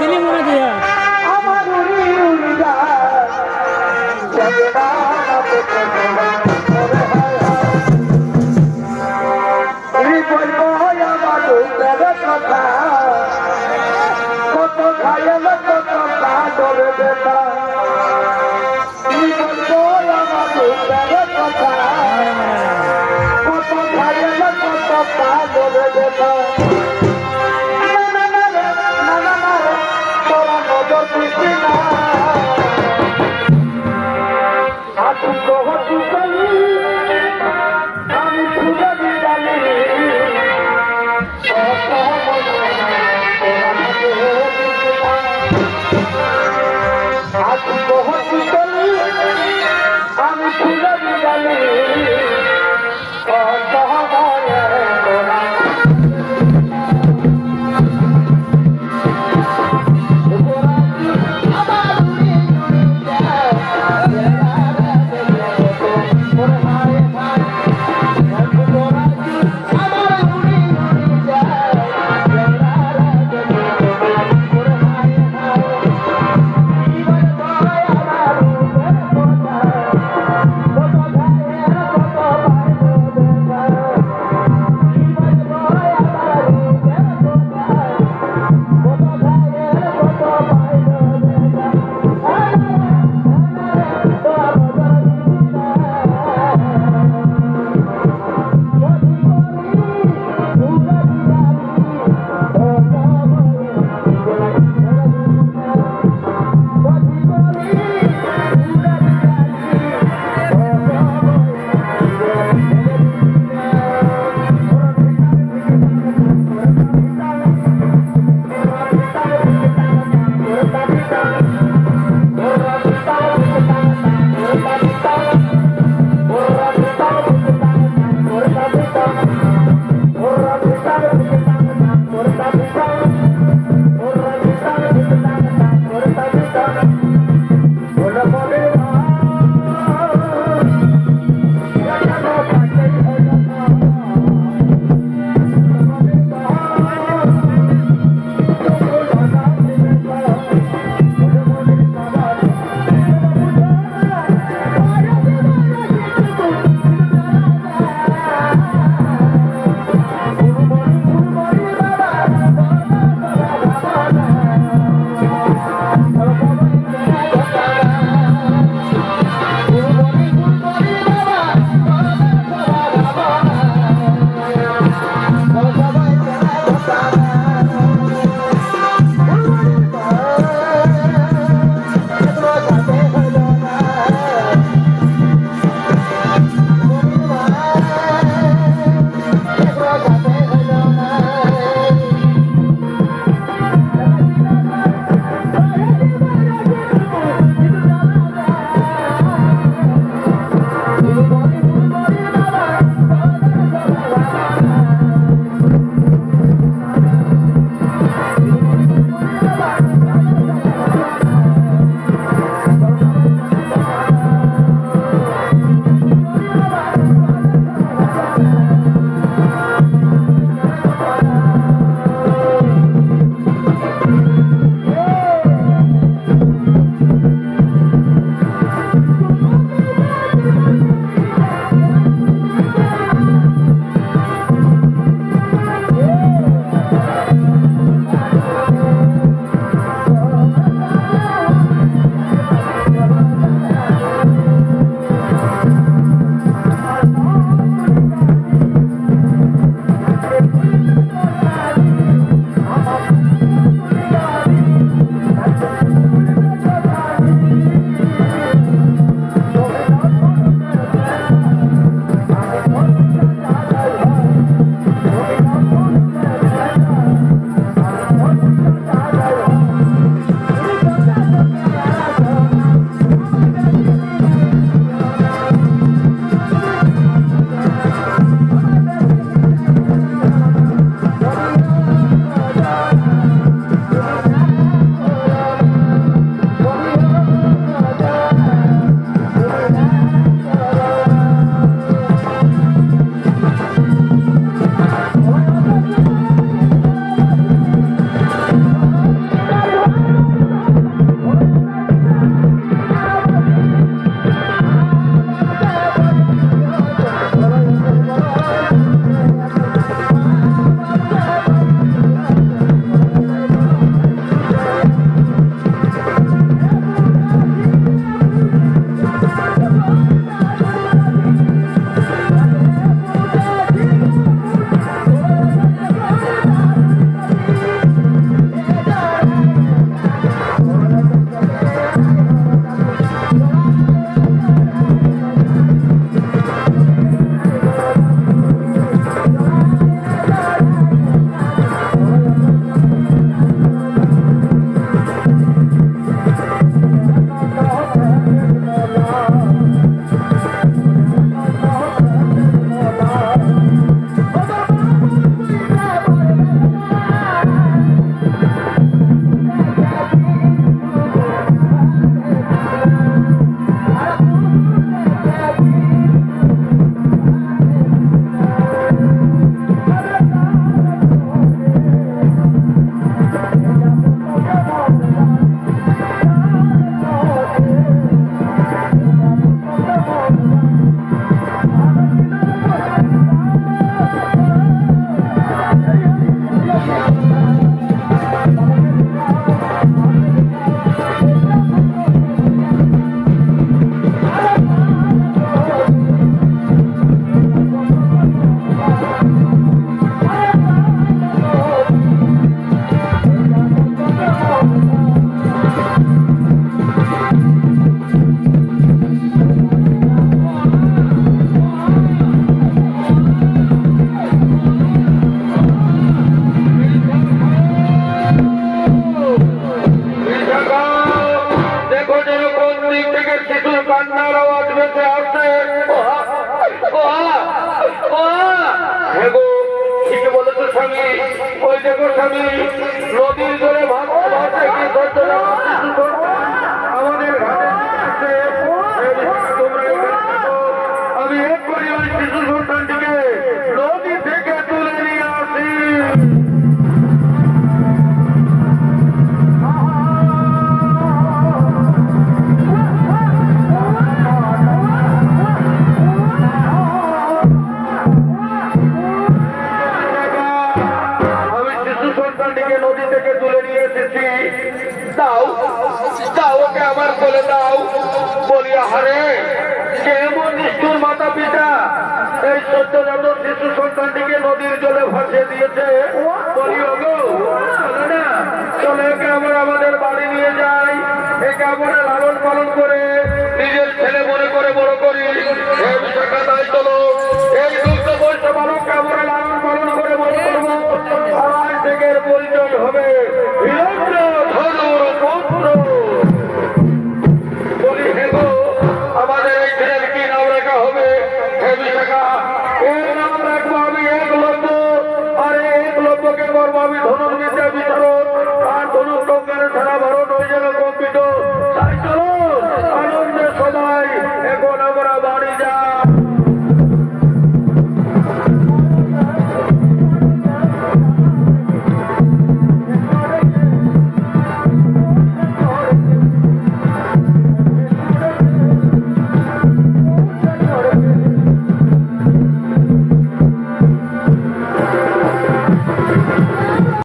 দিলি মনে দিয়া কত খায়াল কত তা ডরে বেটা Bye. স্বামী ওই দেখো স্বামী নদীর জলে ভাবতে ভাবতে কি সদ্যজাত শিশু সন্তানটিকে নদীর জলে ভাসিয়ে দিয়েছে। একে আমরা আমাদের বাড়ি নিয়ে যাই। একে আমরা লালন পালন করে নিজের ছেলে মনে করে বড় করি। চলো এই দুঃখ বৈশ্য